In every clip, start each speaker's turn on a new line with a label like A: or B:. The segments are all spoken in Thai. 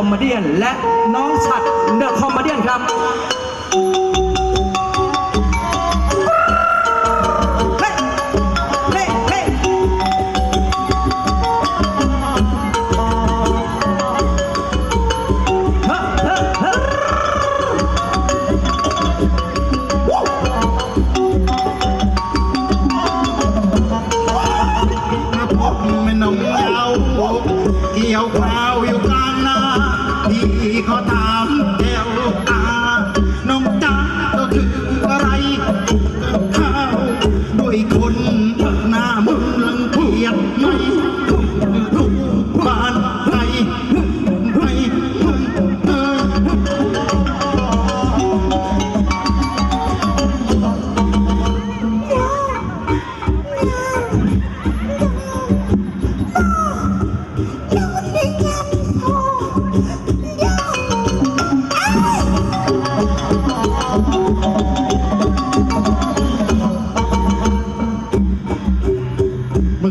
A: คอมเมดี้และน้องฉัดเดอะคอมเมดี้ครับ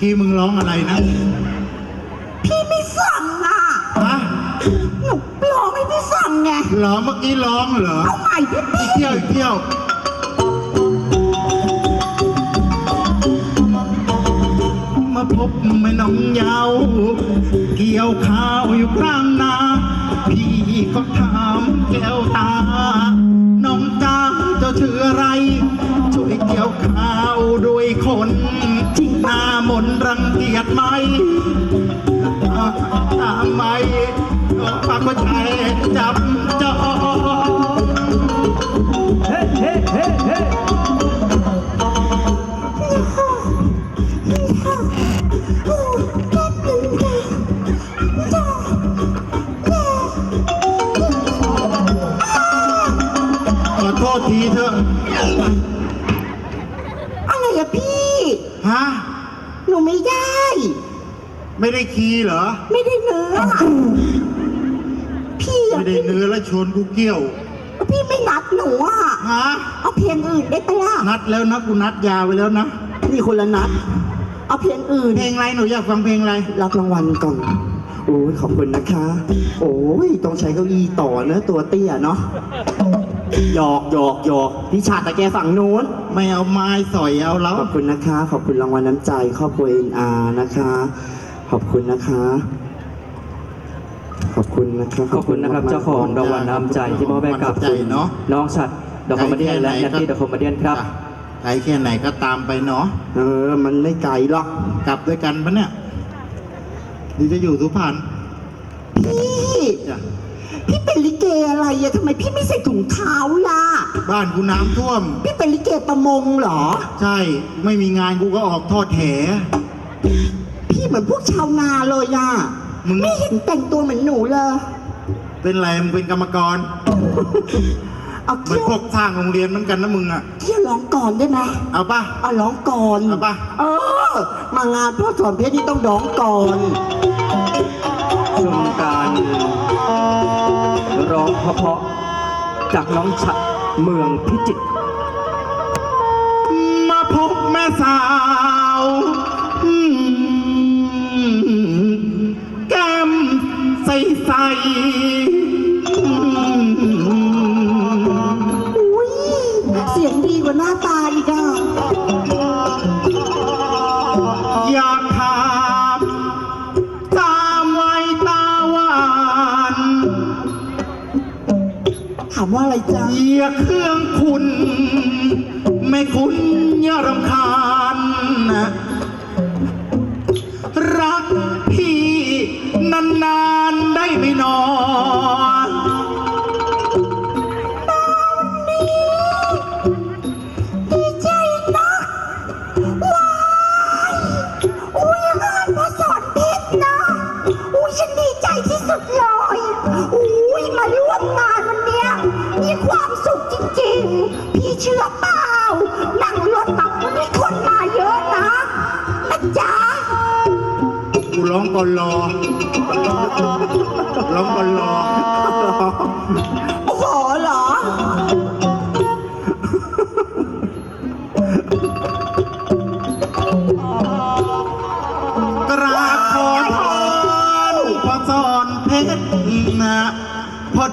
B: กี้มึงร้องอะไรนะ
C: พี่ไม่สั่งอะ
B: ฮะ
C: หนูร้องให้พี่สั่งไง
B: เหรอเมื่อกี้ร้องเหรอ
C: เอาใหม่พี่
B: อีกเที่ยวอีกเที่ยวมาพบแม่น้องยาวเกี่ยวข้าวอยู่กลางนา พี่ก็ถามแก้วตา น้องจ้าเจ้าชื่ออะไร ช่วยเกี่ยวข้าวด้วยคนที่ หน้ามนรังเกียจไหม ไม่
C: ได้
B: คีย์เหรอ
C: ไม่ได้เนื้อพี่อะ
B: ไม่ได้เนื้อแล้วชนกูเกี่ยว
C: พี่ไม่นัดหนูอะ
B: ฮะ
C: เอาเพลงอื่นได้ปะล่ะ
B: นัดแล้วนะกูนัดยาไปแล้วนะ
C: นี่คนละนัด เอาเพลงอื่น
B: เพลงอะไรหนูอยากฟังเพลงอะไร
C: รับรางวัลก่อน โอ้ยขอบคุณนะคะ โอ้ยต้องใช้เก้าอี้ต่อเนอะตัวเตี้ยเนาะ หยอกหยอกหยอกพี่ชาติตะแกฝั่งนู้น
B: ไม่เอาไม้สอยเอาแล้ว
C: ขอบคุณนะคะ ขอบคุณรางวัลน้ำใจครอบครัวเอ็นอาร์นะคะ ขอบคุณนะคะ ขอบคุณนะคะ
A: ขอบคุณนะครับ เจ้าของรางวัลน้ำใจที่มอบให้กับ
B: ใจ
A: คุณ
B: เนาะ
A: น้องฉัดเดอะคอมเมเดี้และนัตตี้เดอะคอมเมเดี้ครับ
B: จ้ะไกลแค่ไหนก็ตามไปเนาะ
C: เออ มันไม่ไกลหรอก
B: กลับด้วยกันปะเนี่ยหรือจะอยู่สุพรรณ
C: พี่
B: จ้ะ
C: พี่เป็นลิเกอะไรอะทำไมพี่ไม่ใส่ถุงเท้าล่ะ
B: บ้านกูน้ำท่วม
C: พี่เป็นลิเกประมงเหรอ
B: ใช่ ไม่มีงานกูก็ออกทอดแห
C: พี่เหมือนพวกชาวนาเลยอะ
B: มึง
C: ไม่เห็นแต่งตัวเหมือนหนูเลย
B: เป็นไรมึงเป็นกรรมกร
C: เอา
B: เหมือ
C: เที่
B: น
C: ยว
B: พวกสร้างโรงเรียนเหมือนกันนะมึงอะ
C: เที่ยวร้องก่อนได้ไหม
B: เอาปะ
C: เอาร้องก่อน
B: เอาปะ
C: เออ มางานพ่อสอนเพชรนี่ต้องร้องก่อน
A: ชมการร้องเพราะๆจากน้องฉัดเมืองพิจิตร
B: มาพบแม่สาว อืมอุ้
C: ยเสียงดีกว่าหน้าตาอีกอะ
B: อยากถามตามไว้ตาหวาน
C: ถามว่าอะไรจ๊ะ
B: อย่าเครื่องคุณ ไม่คุณอย่ารำคาญนะ
C: ความสุขจริงๆ พี่เชื่อเปล่า นั่งรถมาวันนี้คนมาเยอะนะนะจ๊ะ
B: กูร้องก่อนรอร้องก่อนรอ
C: โอ้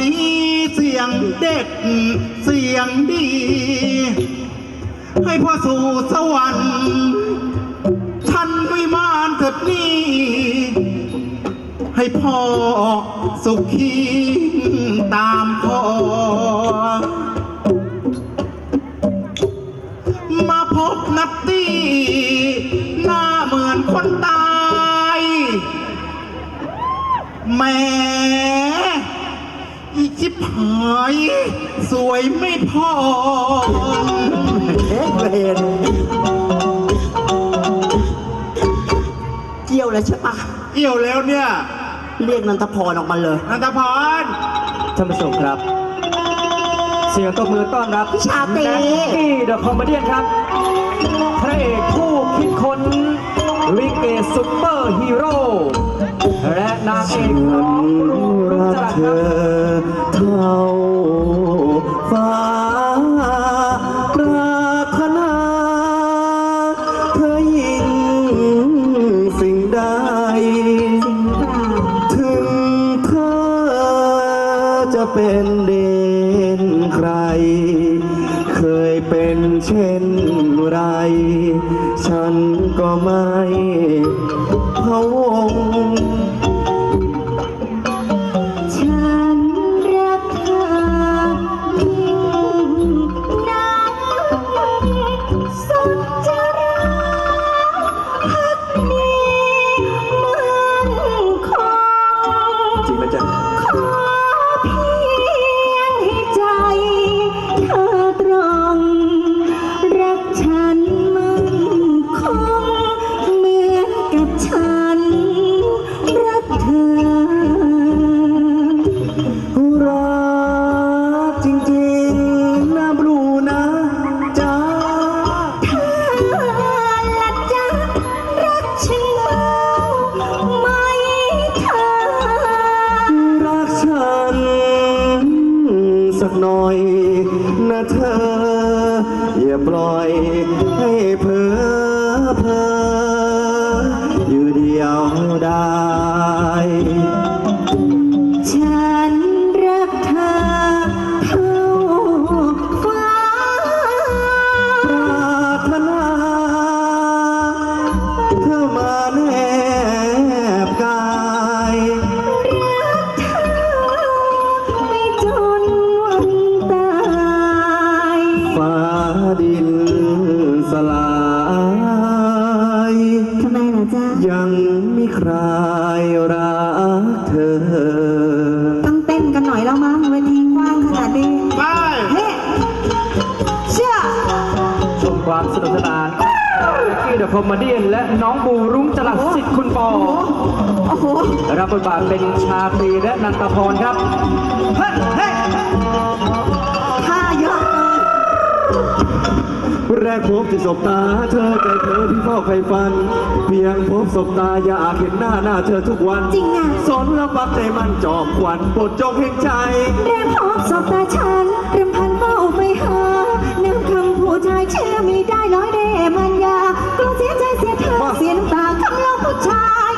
B: ดีเสียงเด็กเสียงดี ให้พ่อสู่สวรรค์ท่านวิมานเกิดนี่ให้พ่อสุขีตามพ่อมาพบนัตตี้หน้าเหมือนคนตาย แม่ ชิบหาย สวยไม่พอ
A: เอ๊ะเวรเกี่ยวแล้วใช่ปะ
B: เอี่ยวแล้วเนี่ย
A: เรียกนันทพรออกมาเลย
B: นันทพร
A: ท่านผู้ชมครับ เสียงตบมือต้อนรับ
D: พี่ชาตรี
A: แน็กกี้เดอะคอมเมดี้ครับ พระเอกผู้คิดค้น ลิเกซุปเปอร์ฮีโร่และนางเอกน้องรุ่งรักเธอ
E: เท่าฟ้า เป็นเด่นใคร เคยเป็นเช่นไร ฉันก็ไม่พะวง
D: ต้อ
E: ง
D: เต้
E: นกั
D: นหน่อยแล้วมั้งเวทีกว้างขนาดนี้
B: ไป
D: เฮ้เชื่อ
A: ชมความสนุกสนานแน็กกี้เดอะคอมเมดี้และน้องบูรุ่งจรัสสิทธิ์คุณปอ
D: โอ้โห
A: รับบทบาทเป็นชาตรีและนันทพรครับเฮ้ยเฮ้
E: แรกพบที่สบตาเธอใจเธอที่เฝ้าใครฟัน เพียงพบสบตาอยากเห็นหน้าหน้าเธอทุกวัน
D: จริงอะ
E: สอนรับปักใจมันจอมขวัญโปรดจงเห็นใจ
D: แรงพบสบตาฉันรำพันเฝ้าไปหาน้ำคำผู้ชายเชื่อไม่ได้ร้อยเดมันยากลัวเสียใจเสียเธอเสียน้ำตาคำเล่าผู้ชาย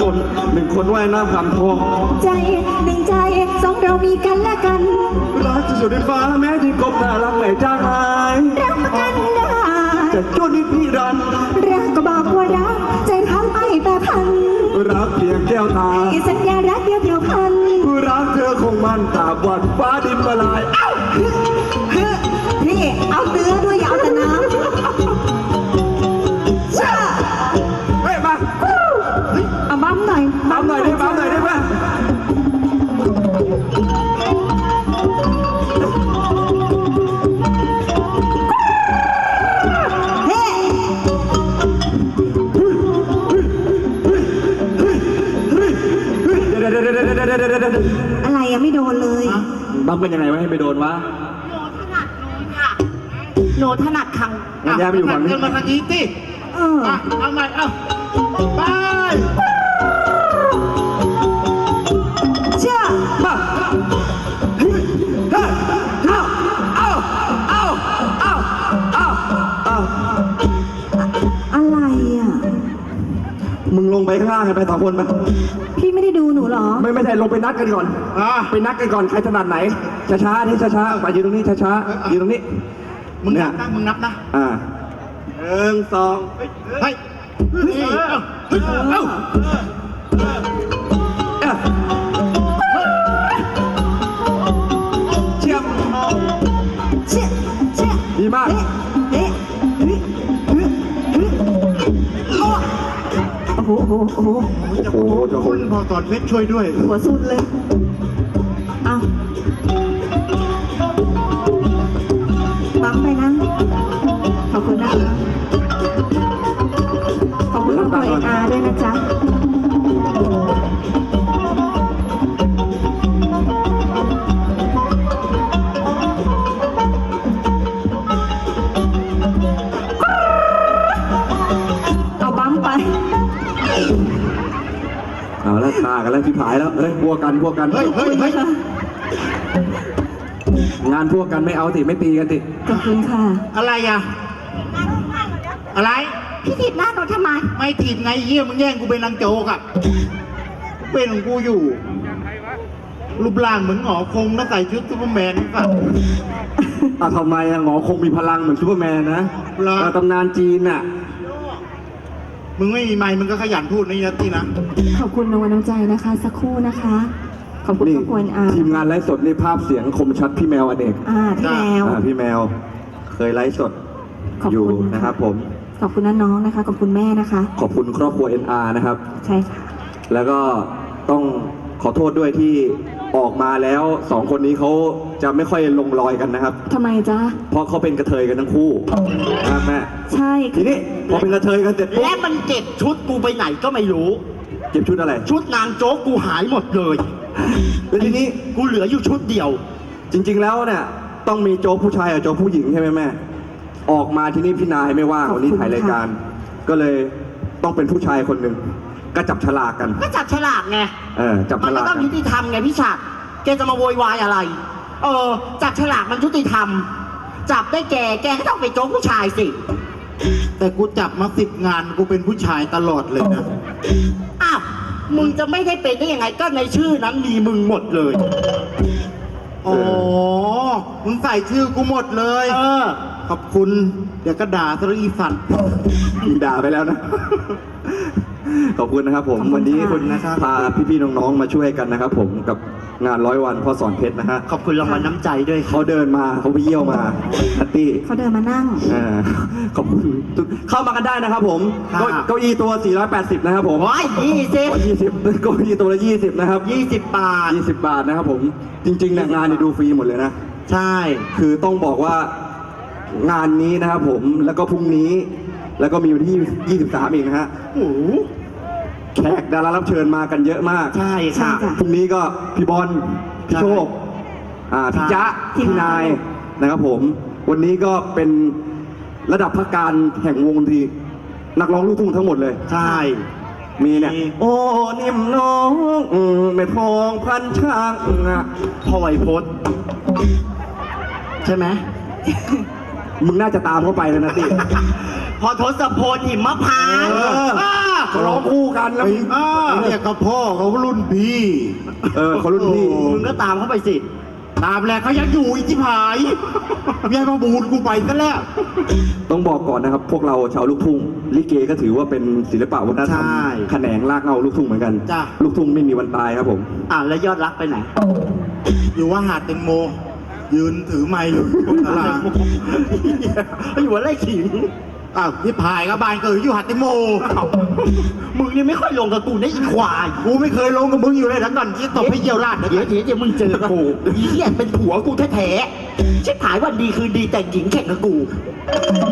E: คนหนึ่งคนว่ายน้ำคำทอง
D: ใจหนึ่งใจสอง เรามีกันและกัน
E: รักจะสุดในฟ้าแม้ที่กบน่ารักไม่จางหาย
D: รักกันได้
E: จะจนนิดพี่รัน
D: รักก็บอกว่ารักใจพังไปแต่พัน
E: รักเพียงแก้วตา
D: อีสัญญารักเดียวเดียวพัน
E: รักเธอคงมันตราบวันฟ้าดินละลายเอ้า
D: พี่เอาเนื้อด้วยอย่าเอาแต่น้ำ บัมเป็
E: นยังไงวะให้ไปโดนวะ
D: โนถนัดขัง
E: งั้นย้ายไปอยู่ฝั่งนี้
B: เดินมาทางนี้สิ
D: เออ
B: อะเอาใหม่เอาไป
D: เชื่อ
E: มาเฮ้ยเฮ้ยเอาเอาเอาเอาเอาเอาเอาลงไปข้างล่างกันไปสองคนไป
D: พี่ไม่ได้ดู หนูเหรอ
E: ไม่ไม่ใช่ลงไปนัดกันก่อน
B: อะ
E: ไปนัดกันก่อนใครถนัดไหน ช้าๆนี่ช้าๆไปยืนตรงนี้ช้าๆยืนตรงนี้
B: มึง
E: เนี่
B: นั
E: ย
B: บนะ มึงนับนะ
E: อ่าหนึ่งสอง
B: เฮ้ยนี่เอ้าเฮ้ยเอ้า
D: โอ้โหโอ้โหโอ้โห
B: จะโอ้โหคุณพอสอนเพชรช่วยด้วย
D: หัวสุดเลยเอาบังไปนะ ขอบคุณนะคะขอบคุณครอเอ็นอาร์ด้วยนะจ๊ะ
E: แล้วทากันแล้วที่ผายแล้วเฮ้ยพวกกันพวกกัน
B: เฮ้ยเฮ้ยเฮ้ย
E: งานพวกกันไม่เอาติไม่ตีกันติ
D: ขอบคุณค่ะ
B: อะไรอะ อะไร
D: พี่ถีบหน้าหนูทำไม
B: ไม่ถีบไงเยี่ยมึงแย่งกูเป็นนางโจกอะเป็นของกูอยู่ รูปร่างเหมือนหงอคงนะใส่ชุดซูเปอร์แมนนี่ป่ะ
E: อะทำไมอะหงอคงมีพลังเหมือนซูเปอร์แมนนะ
B: เหรอ
E: เออตำนานจีนน่ะ
B: มึงไม่มีไมค์มึงก็ขยันพูดนี่นะตีนะ
D: ขอบคุณในวันน้ำใจนะคะ สักครู่นะคะ ขอบคุณ
E: นี่
D: ครอบครัวเอ็นอาร์
E: ทีมงานไลฟ์สดนี่ภาพเสียงคมชัดพี่แมวอเนก
D: อ่าพี่แมว
E: อ่าพี่แมวเคยไลฟ์สด
D: ขอบ
E: อยู่
D: คุณ
E: นะครับ ผม
D: ขอบคุณน้าน้องนะคะ ขอบคุณแม่นะคะ
E: ขอบคุณครอบครัว NR นะครับ
D: ใช่ค่ะ
E: แล้วก็ต้องขอโทษด้วยที่ออกมาแล้วสองคนนี้เขา จะไม่ค่อยลงรอยกันนะครับ
D: ทำไมจ๊ะ
E: เพราะเขาเป็นกระเทยกันทั้งคู่นะครับแม่
D: ใช่
E: ทีนี้พอเป็นกระเทยกันเสร็จปุ๊บ
C: และมันเก็บชุดกูไปไหนก็ไม่รู้
E: เก็บชุดอะไร
C: ชุดนางโจ๊กกูหายหมดเลย
E: แล้วทีนี้
C: กูเหลืออยู่ชุดเดียว
E: จริง ๆ แล้วเนี่ยต้องมีโจ๊กผู้ชายกับโจ๊กผู้หญิงใช่ไหมแม่ ออกมาที่นี่พี่นายไม่ว่างวันนี้ถ่ายรายการ ก็เลยต้องเป็นผู้ชายคนหนึ่งก็จับฉลากกัน
C: ก็จับฉลากไง
E: เออจับ
C: มั
E: ฉ
C: นก็
E: ลาก
C: ต้อง
E: กัน
C: ยุติธรรมไงพี่ฉัดแกจะมาโวยวายอะไร เออ จับฉลากมันยุติธรรม จับได้แกแกก็ต้องไปโจ๊กผู้ชายสิ
B: แต่กูจับมาสิบงานกูเป็นผู้ชายตลอดเลยนะ
C: อ้าว มึงจะไม่ได้เป็นได้ยังไง ก็ในชื่อนั้นมีมึงหมดเลย
B: อ๋อ มึงใส่ชื่อกูหมดเลย
C: เออ
B: ขอบคุณ เดี๋ยวก็ด่าซะแล้วอีสัน
E: มีด่าไปแล้วนะ ขอบคุณนะครับผม
D: ขอบคุณ
E: วันนี้
D: ค่ะ
E: คุณพาพี่ๆน้องๆมาช่วยกันนะครับผมกับ งานร้อยวันพ่อสอนเพชรนะฮะ
C: ขอบคุณรางวัลน้ำใจด้วยครับ
E: เขาเดินมาเขาไปเยี่ยวมานัตตี้
D: เขาเดินมานั่ง
E: อ่าขอบคุณทุกเข้ามากันได้นะครับผม
B: ค่ะ
E: เก้าเก้าอี้ตัว 480 นะครับผม
C: โอ้ยยี่สิบ
E: ยี่สิบเก้าอี้ตัวละ20 นะครับ
C: ยี่สิบบาท
E: 20 บาทนะครับผม จริงๆเนี่ยงานเนี่ยดูฟรีหมดเลยนะ
C: ใช่
E: คือต้องบอกว่างานนี้นะครับผมแล้วก็พรุ่งนี้ แล้วก็มีวันที่ 23 อีกนะฮะ
C: โอ้โห
E: แขกดารารับเชิญมากันเยอะมาก
C: ใช่ค่ะ
D: ใช่ค่ะ
E: พรุ่งนี้ก็พี่บอลพี่โชคอ่าพี่จ๊ะ
D: ทีม
E: พี่
D: งาน
E: นายนะครับผม วันนี้ก็เป็นระดับพักการแห่งวงดนตรีนักร้องลูกทุ่งทั้งหมดเลย
C: ใช่
E: มีเนี่ย
C: มี
E: โอ้นิ่มน้องอืมแม่ทองพันช่างอะ
C: พ่อไวโพสใช่ไหม
E: มึงน่าจะตามเข้าไปเลยนะติ
C: พอทศพลหิมพานต์
E: เออ
C: อ่า
E: เขาร้องคู่กันแล้ว
B: ไป
E: มึง
B: อ่าเนี่ยกับพ่อเขารุ่นพี่
E: เออเขารุ่นพี่
C: มึงก็ตามเข้าไปสิ
B: ตามแหละเขายังอยู่อีจิพายยายมาบูนกูไปซะแล้ว
E: ต้องบอกก่อนนะครับ พวกเราชาวลูกทุ่งลิเกก็ถือว่าเป็นศิลปะวัฒนธรรม
C: ใช่
E: แขนงลากเงาลูกทุ่งเหมือนกัน
B: จ้ะ
E: ลูกทุ่งไม่มีวันตายครับผม
C: อ่าแล้วยอดรักไปไหน
B: อยู่ว่าหาดแตงโม ยืนถือไม้อยู่บนตลาด
C: อยู่ว่าไล่ขิง
B: อ้าวที่พายก็บ้านเกิดอยู่หาดแตงโม
C: มึงนี่ไม่ค่อยลงกับกูนะอีควาย
B: กูไม่เคยลงกับมึงอยู่เลยทั้งก่อนที่ตบให้เยี่ยวราด
C: เดี๋ยวเดี๋ยวเดี๋ยวมึงเจอกูอีเหี้ยเป็นผัวกูแท้ๆชิบหายวันดีคืนดีแต่งหญิงแข่งกับกู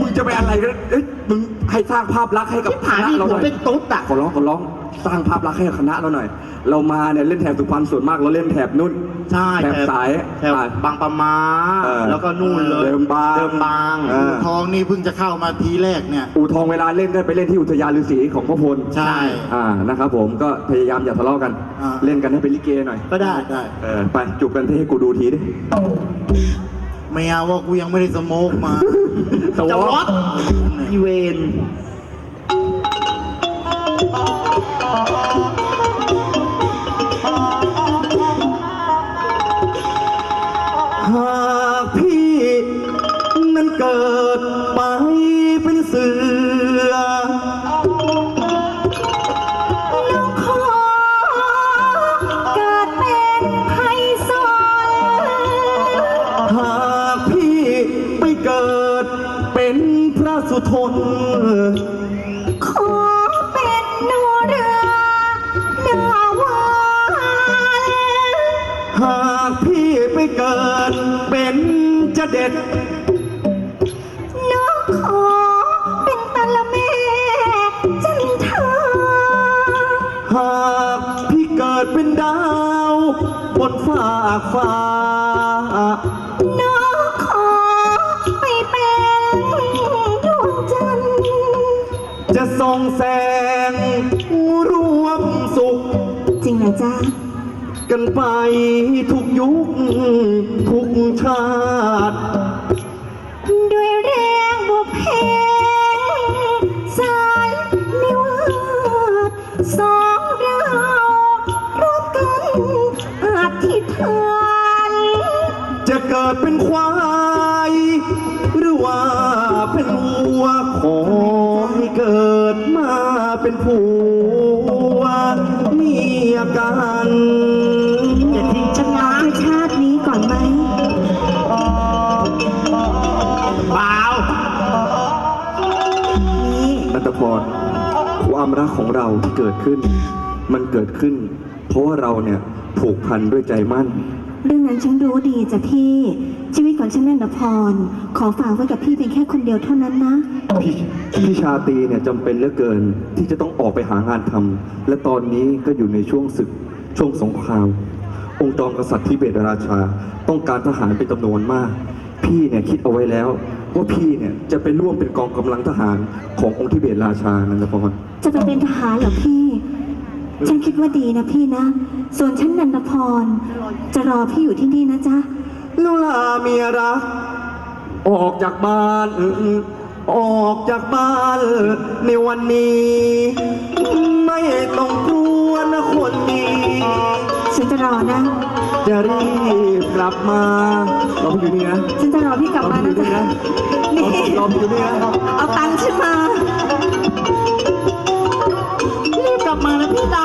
E: มึงจะไปอะไรกันเอ้ยมึงให้สร้างภาพลักษณ์ให้กับ
C: ชิบ
E: ค
C: หาย
E: ณะ
C: มี
E: เรา
C: ผั
E: ห
C: ว
E: น่อย
C: เป็นตุ๊ดอะ
E: ขอร้องขอร้อง สร้างภาพลักษณ์ให้กับคณะเราหน่อย เรามาเนี่ยเล่นแถบสุพรรณส่วนมากเราเล่นแถบนุ่น
C: ใช่
E: แถบสาย
C: แถว
E: อะ
C: บางปะมา
E: เออ
C: แล้วก็นู่นเลย
E: เดิมบาง
C: เดิมบาง
E: เออ
B: ทองนี่เพิ่งจะเข้ามาทีแรกเนี่ย
E: อู่ทองเวลาเล่นก็ไปเล่นที่อุทยานฤาษีของพ่อพล
B: ใช่
E: อ่านะครับผมก็พยายามอย่าทะเลาะกัน
B: อ่า
E: เล่นกันให้เป็นลิเกหน่อย
C: ก็ได้
B: ได้
E: เออไปจูบกันที่ให้กูดูทีดิ
B: ไม่เอาว่ากูยังไม่ได้สโมกมา
E: สว
C: จะ
E: อ
C: ร
E: ป
C: ถอีเวน
E: หากพี่นั้นเกิดไปเป็นเสือ
D: น้องขอเกิดเป็นไพศาล
E: หากพี่ไปเกิดเป็นพระสุทน
D: ขอเป็ นหนูเรือหน้าวาน
E: หากพี่ไปเกิดเป็นจะเด็ด
D: น้องขอเป็นตะละแม่จันทรา
E: หากพี่เกิดเป็นดาวบนฟ้ากฟ้า
D: น้องขอไปเป็นดวงจันทร์
E: จะส่องแสง ร่วมสุข
D: จริงเหรอจ๊ะ
E: กันไปทุกยุคทุกชาติ
D: ด้วยแรงบุพเพสารนิวาสสองเราร่วมกันอธิษฐาน
E: จะเกิดเป็นควาย ผัวเมียกัน
D: อย่าทิ้งฉันนะชาตินี้ก่อนไหม
C: เปล่า
D: นี่
E: นัตพรความรักของเราที่เกิดขึ้น มันเกิดขึ้น เพราะว่าเราเนี่ยผูกพันด้วยใจมั่น
D: เรื่องนั้นฉันรู้ดีจ้ะพี่ ชีวิตของฉันนันทพร ขอฝากไว้กับพี่เป็นแค่คนเดียวเท่านั้นนะ
E: พี่พี่ชาตรีเนี่ยจำเป็นเหลือเกินที่จะต้องออกไปหางานทำและตอนนี้ก็อยู่ในช่วงศึกช่วงสงคราม องค์จอมกษัตริย์ทิเบตราชา ต้องการทหารเป็นจำนวนมาก พี่เนี่ยคิดเอาไว้แล้วว่าพี่เนี่ยจะไปร่วมเป็นกองกำลังทหารขององค์ทิเบตราชานันทพร
D: จะไปเป็นทหารเหรอพี่ ฉันคิดว่าดีนะพี่นะ ส่วนฉันนันทพร จะรอพี่อยู่ที่นี่นะจ๊ะ
E: ลูลาเมียรักออกจากบ้าน ออกจากบ้านในวันนี้ ไม่ต้องกลัวนะคนดี
D: ฉันจะรอนะ
E: จะรีบกลับมาเราพูดอยู่นี่นะ
D: ฉันจะรอพี่กลับมานะจ๊ะ
E: นี่เราพูอยู่นี่นะ
D: เอาตังค์ฉันมา
C: รีบกลับม
B: านะ
C: พี่ตา